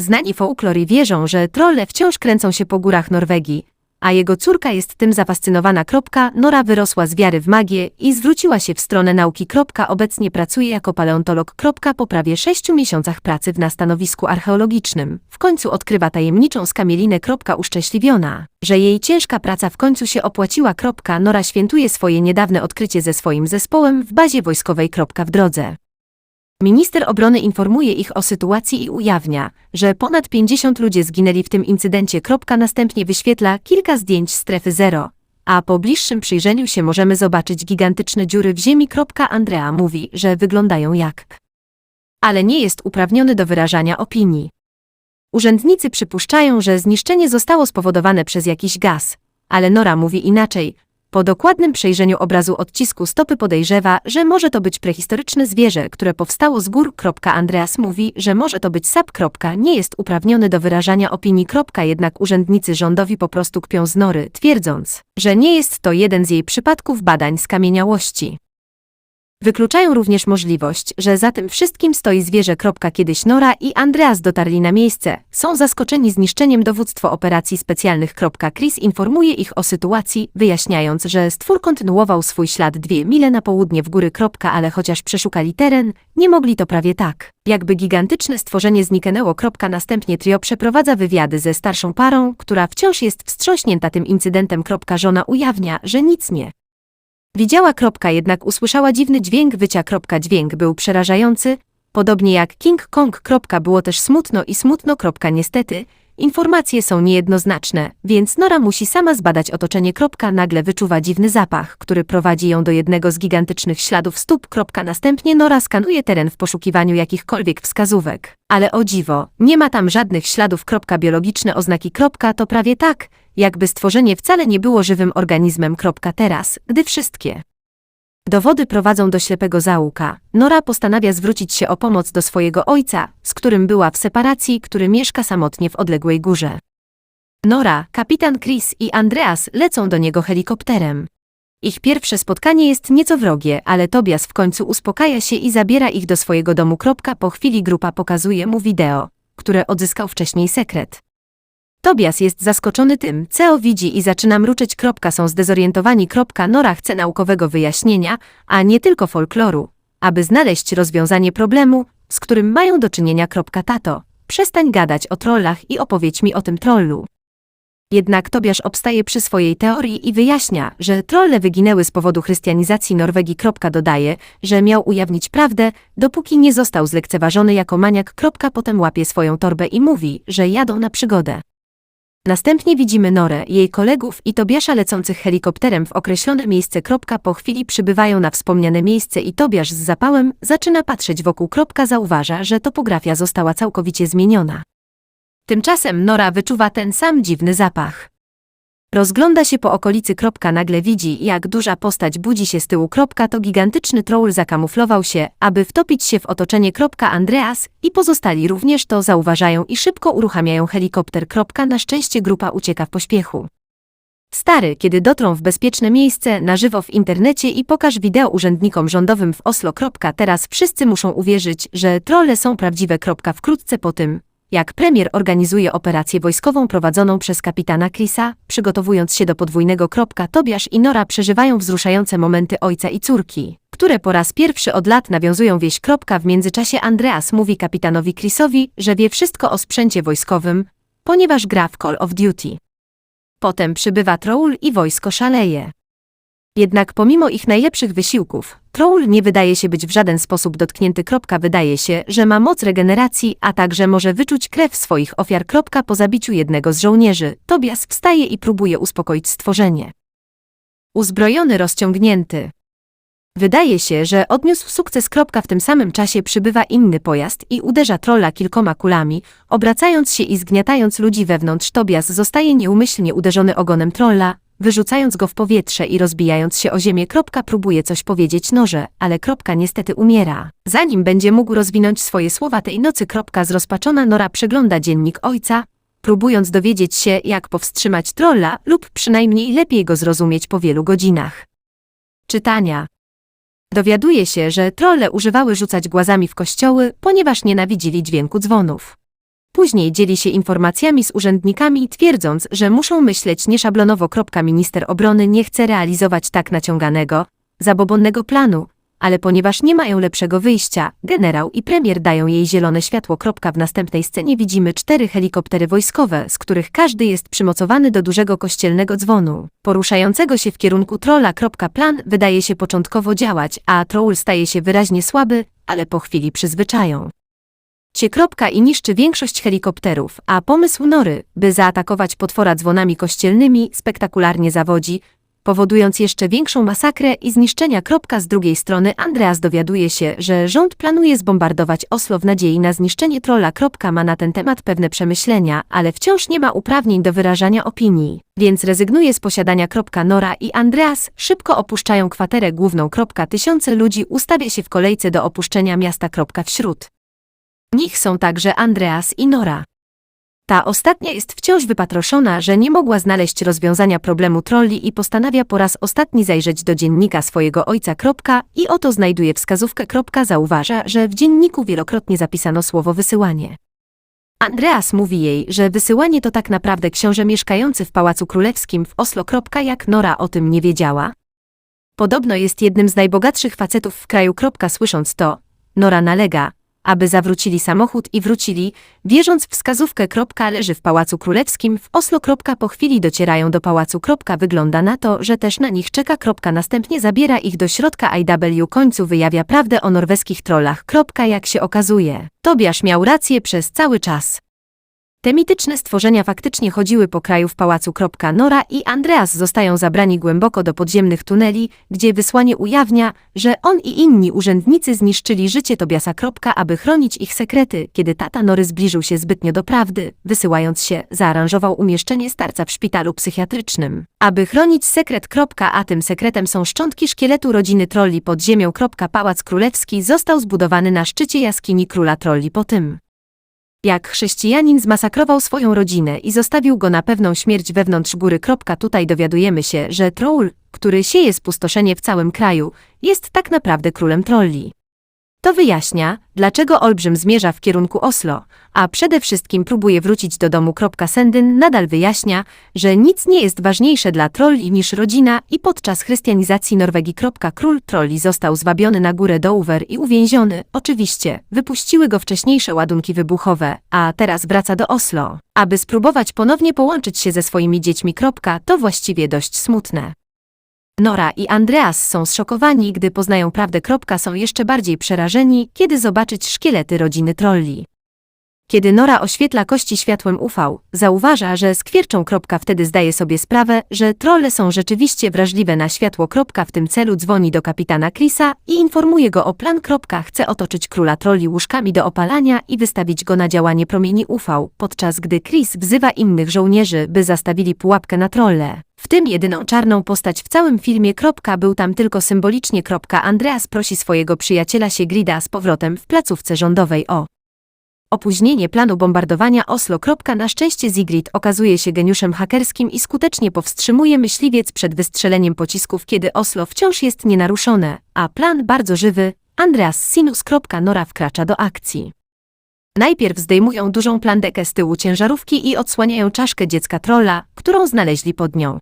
Znani folklory wierzą, że trolle wciąż kręcą się po górach Norwegii, a jego córka jest tym zafascynowana. Nora wyrosła z wiary w magię i zwróciła się w stronę nauki. Obecnie pracuje jako paleontolog. Po prawie sześciu miesiącach pracy w na stanowisku archeologicznym. W końcu odkrywa tajemniczą skamielinę. Uszczęśliwiona, że jej ciężka praca w końcu się opłaciła. Nora świętuje swoje niedawne odkrycie ze swoim zespołem w bazie wojskowej. W drodze. Minister obrony informuje ich o sytuacji i ujawnia, że ponad 50 ludzi zginęli w tym incydencie. Następnie wyświetla kilka zdjęć strefy zero, a po bliższym przyjrzeniu się możemy zobaczyć gigantyczne dziury w ziemi. Andrea mówi, że wyglądają jak. Ale nie jest uprawniony do wyrażania opinii. Urzędnicy przypuszczają, że zniszczenie zostało spowodowane przez jakiś gaz, ale Nora mówi inaczej. Po dokładnym przejrzeniu obrazu odcisku stopy podejrzewa, że może to być prehistoryczne zwierzę, które powstało z gór. Andreas mówi, że może to być sap. Nie jest uprawniony do wyrażania opinii. Jednak urzędnicy rządowi po prostu kpią z Nory, twierdząc, że nie jest to jeden z jej przypadków badań skamieniałości. Wykluczają również możliwość, że za tym wszystkim stoi zwierzę. Kiedyś Nora i Andreas dotarli na miejsce. Są zaskoczeni zniszczeniem dowództwo operacji specjalnych. Chris informuje ich o sytuacji, wyjaśniając, że stwór kontynuował swój ślad dwie mile na południe w góry. Ale chociaż przeszukali teren, nie mogli to prawie tak. Jakby gigantyczne stworzenie zniknęło. Następnie trio przeprowadza wywiady ze starszą parą, która wciąż jest wstrząśnięta tym incydentem. Żona ujawnia, że nic nie Widziała kropka, jednak usłyszała dziwny dźwięk wycia. Kropka, dźwięk był przerażający, podobnie jak King Kong. Kropka, było też smutno i smutno. Kropka, niestety, informacje są niejednoznaczne, więc Nora musi sama zbadać otoczenie. Kropka, nagle wyczuwa dziwny zapach, który prowadzi ją do jednego z gigantycznych śladów stóp. Kropka, następnie Nora skanuje teren w poszukiwaniu jakichkolwiek wskazówek. Ale o dziwo, nie ma tam żadnych śladów. Kropka, biologiczne oznaki. Kropka, to prawie tak, jakby stworzenie wcale nie było żywym organizmem. Teraz, gdy wszystkie dowody prowadzą do ślepego zaułka, Nora postanawia zwrócić się o pomoc do swojego ojca, z którym była w separacji, który mieszka samotnie w odległej górze. Nora, kapitan Chris i Andreas lecą do niego helikopterem. Ich pierwsze spotkanie jest nieco wrogie, ale Tobias w końcu uspokaja się i zabiera ich do swojego domu. Po chwili grupa pokazuje mu wideo, które odzyskał wcześniej sekret. Tobias jest zaskoczony tym, co widzi i zaczyna mruczeć. Kropka, są zdezorientowani. Kropka, Nora chce naukowego wyjaśnienia, a nie tylko folkloru, aby znaleźć rozwiązanie problemu, z którym mają do czynienia. Kropka, tato, przestań gadać o trollach i opowiedz mi o tym trollu. Jednak Tobiasz obstaje przy swojej teorii i wyjaśnia, że trolle wyginęły z powodu chrystianizacji Norwegii. Dodaje, że miał ujawnić prawdę, dopóki nie został zlekceważony jako maniak. Potem łapie swoją torbę i mówi, że jadą na przygodę. Następnie widzimy Norę, jej kolegów i Tobiasza lecących helikopterem w określone miejsce. Po chwili przybywają na wspomniane miejsce i Tobiasz z zapałem zaczyna patrzeć wokół. Zauważa, że topografia została całkowicie zmieniona. Tymczasem Nora wyczuwa ten sam dziwny zapach. Rozgląda się po okolicy. Nagle widzi, jak duża postać budzi się z tyłu. To gigantyczny troll zakamuflował się, aby wtopić się w otoczenie. Andreas i pozostali również to zauważają i szybko uruchamiają helikopter. Na szczęście grupa ucieka w pośpiechu. Stary, kiedy dotrą w bezpieczne miejsce, na żywo w internecie i pokaż wideo urzędnikom rządowym w Oslo. Teraz wszyscy muszą uwierzyć, że trolle są prawdziwe. Wkrótce po tym, jak premier organizuje operację wojskową prowadzoną przez kapitana Chrisa, przygotowując się do podwójnego kropka, Tobiasz i Nora przeżywają wzruszające momenty ojca i córki, które po raz pierwszy od lat nawiązują wieś kropka. W międzyczasie Andreas mówi kapitanowi Chrisowi, że wie wszystko o sprzęcie wojskowym, ponieważ gra w Call of Duty. Potem przybywa Troll i wojsko szaleje. Jednak pomimo ich najlepszych wysiłków, Troll nie wydaje się być w żaden sposób dotknięty. Wydaje się, że ma moc regeneracji, a także może wyczuć krew swoich ofiar. Po zabiciu jednego z żołnierzy, Tobias wstaje i próbuje uspokoić stworzenie. Uzbrojony rozciągnięty. Wydaje się, że odniósł sukces. W tym samym czasie przybywa inny pojazd i uderza trolla kilkoma kulami, obracając się i zgniatając ludzi wewnątrz. Tobias zostaje nieumyślnie uderzony ogonem trolla, wyrzucając go w powietrze i rozbijając się o ziemię. Kropka próbuje coś powiedzieć noże, ale kropka niestety umiera. Zanim będzie mógł rozwinąć swoje słowa tej nocy, kropka zrozpaczona Nora przegląda dziennik ojca, próbując dowiedzieć się, jak powstrzymać trolla lub przynajmniej lepiej go zrozumieć po wielu godzinach. Czytania. Dowiaduje się, że trolle używały rzucać głazami w kościoły, ponieważ nienawidzili dźwięku dzwonów. Później dzieli się informacjami z urzędnikami, twierdząc, że muszą myśleć nieszablonowo. Minister obrony nie chce realizować tak naciąganego, zabobonnego planu, ale ponieważ nie mają lepszego wyjścia, generał i premier dają jej zielone światło. W następnej scenie widzimy cztery helikoptery wojskowe, z których każdy jest przymocowany do dużego kościelnego dzwonu, poruszającego się w kierunku trolla. Plan wydaje się początkowo działać, a troll staje się wyraźnie słaby, ale po chwili przyzwyczają się kropka i niszczy większość helikopterów, a pomysł Nory, by zaatakować potwora dzwonami kościelnymi, spektakularnie zawodzi, powodując jeszcze większą masakrę i zniszczenia. Kropka z drugiej strony Andreas dowiaduje się, że rząd planuje zbombardować Oslo w nadziei na zniszczenie trolla. Kropka ma na ten temat pewne przemyślenia, ale wciąż nie ma uprawnień do wyrażania opinii, więc rezygnuje z posiadania. Kropka Nora i Andreas szybko opuszczają kwaterę główną. Kropka tysiące ludzi ustawia się w kolejce do opuszczenia miasta. Kropka wśród nich są także Andreas i Nora. Ta ostatnia jest wciąż wypatroszona, że nie mogła znaleźć rozwiązania problemu trolli i postanawia po raz ostatni zajrzeć do dziennika swojego ojca. Kropka, I oto znajduje wskazówkę. Kropka, zauważa, że w dzienniku wielokrotnie zapisano słowo wysyłanie. Andreas mówi jej, że wysyłanie to tak naprawdę książę mieszkający w Pałacu Królewskim w Oslo. Kropka, Jak Nora o tym nie wiedziała. Podobno jest jednym z najbogatszych facetów w kraju. Kropka, Słysząc to, Nora nalega, aby zawrócili samochód i wrócili, wierząc wskazówkę. Kropka leży w Pałacu Królewskim w Oslo. Po chwili docierają do pałacu. Wygląda na to, że też na nich czeka. Następnie zabiera ich do środka IW końcu wyjawia prawdę o norweskich trollach. Jak się okazuje. Tobiasz miał rację przez cały czas. Te mityczne stworzenia faktycznie chodziły po kraju w pałacu. Nora i Andreas zostają zabrani głęboko do podziemnych tuneli, gdzie wysłanie ujawnia, że on i inni urzędnicy zniszczyli życie Tobiasa. Aby chronić ich sekrety, kiedy tata Nory zbliżył się zbytnio do prawdy, wysyłając się, zaaranżował umieszczenie starca w szpitalu psychiatrycznym. Aby chronić sekret. A tym sekretem są szczątki szkieletu rodziny trolli pod ziemią. Pałac Królewski został zbudowany na szczycie jaskini króla trolli po tym jak chrześcijanin zmasakrował swoją rodzinę i zostawił go na pewną śmierć wewnątrz góry. Tutaj dowiadujemy się, że troll, który sieje spustoszenie w całym kraju, jest tak naprawdę królem trolli. To wyjaśnia, dlaczego Olbrzym zmierza w kierunku Oslo, a przede wszystkim próbuje wrócić do domu. Sendyn nadal wyjaśnia, że nic nie jest ważniejsze dla trolli niż rodzina i podczas chrystianizacji Norwegii. Król trolli został zwabiony na górę Dover i uwięziony. Oczywiście, wypuściły go wcześniejsze ładunki wybuchowe, a teraz wraca do Oslo, aby spróbować ponownie połączyć się ze swoimi dziećmi. To właściwie dość smutne. Nora i Andreas są zszokowani, gdy poznają prawdę. Są jeszcze bardziej przerażeni, kiedy zobaczyć szkielety rodziny trolli. Kiedy Nora oświetla kości światłem UV, zauważa, że skwierczą. Wtedy zdaje sobie sprawę, że trolle są rzeczywiście wrażliwe na światło. W tym celu dzwoni do kapitana Chrisa i informuje go o plan. Chce otoczyć króla trolli łóżkami do opalania i wystawić go na działanie promieni UV, podczas gdy Chris wzywa innych żołnierzy, by zastawili pułapkę na trolle. W tym jedyną czarną postać w całym filmie. Był tam tylko symbolicznie. Andreas prosi swojego przyjaciela Siegrida z powrotem w placówce rządowej o Opóźnienie planu bombardowania Oslo. Na szczęście Zigrid okazuje się geniuszem hakerskim i skutecznie powstrzymuje myśliwiec przed wystrzeleniem pocisków, kiedy Oslo wciąż jest nienaruszone, a plan bardzo żywy. Andreas Sinus. Nora wkracza do akcji. Najpierw zdejmują dużą plandekę z tyłu ciężarówki i odsłaniają czaszkę dziecka trolla, którą znaleźli pod nią.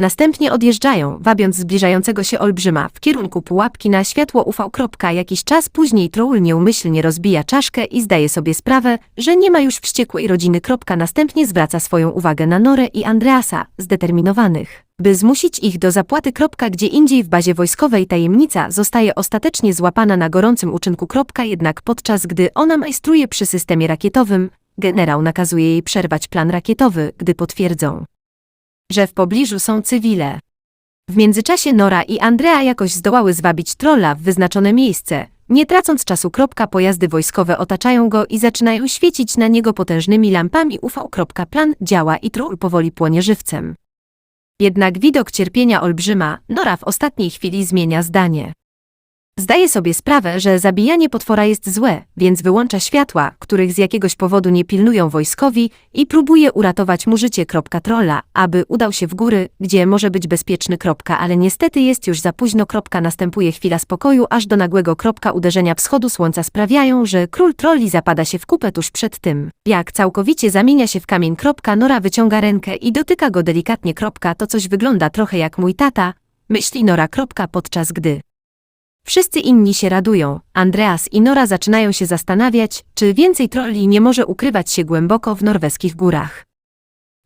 Następnie odjeżdżają, wabiąc zbliżającego się olbrzyma w kierunku pułapki na światło UV. Jakiś czas później troll nieumyślnie rozbija czaszkę i zdaje sobie sprawę, że nie ma już wściekłej rodziny. Następnie zwraca swoją uwagę na Norę i Andreasa, zdeterminowanych, by zmusić ich do zapłaty. Gdzie indziej w bazie wojskowej tajemnica zostaje ostatecznie złapana na gorącym uczynku. Jednak podczas gdy ona majstruje przy systemie rakietowym, generał nakazuje jej przerwać plan rakietowy, gdy potwierdzą, że w pobliżu są cywile. W międzyczasie Nora i Andrea jakoś zdołały zwabić trolla w wyznaczone miejsce. Nie tracąc czasu, kropka, pojazdy wojskowe otaczają go i zaczynają świecić na niego potężnymi lampami UV. Plan działa i troll powoli płonie żywcem. Jednak widok cierpienia olbrzyma, Nora w ostatniej chwili zmienia zdanie. Zdaje sobie sprawę, że zabijanie potwora jest złe, więc wyłącza światła, których z jakiegoś powodu nie pilnują wojskowi i próbuje uratować mu życie. Trolla, aby udał się w góry, gdzie może być bezpieczny. Ale niestety jest już za późno. Następuje chwila spokoju, aż do nagłego uderzenia wschodu słońca sprawiają, że król trolli zapada się w kupę tuż przed tym. Jak całkowicie zamienia się w kamień. Nora wyciąga rękę i dotyka go delikatnie. To coś wygląda trochę jak mój tata, myśli Nora. Podczas gdy Wszyscy inni się radują. Andreas i Nora zaczynają się zastanawiać, czy więcej trolli nie może ukrywać się głęboko w norweskich górach.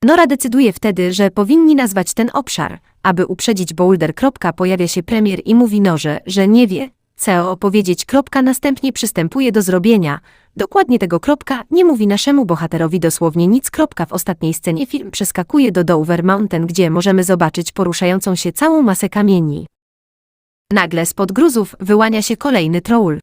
Nora decyduje wtedy, że powinni nazwać ten obszar. Aby uprzedzić Boulder. Pojawia się premier i mówi Norze, że nie wie, co opowiedzieć. Następnie przystępuje do zrobienia. Dokładnie tego nie mówi naszemu bohaterowi dosłownie nic. W ostatniej scenie film przeskakuje do Dover Mountain, gdzie możemy zobaczyć poruszającą się całą masę kamieni. Nagle spod gruzów wyłania się kolejny troll.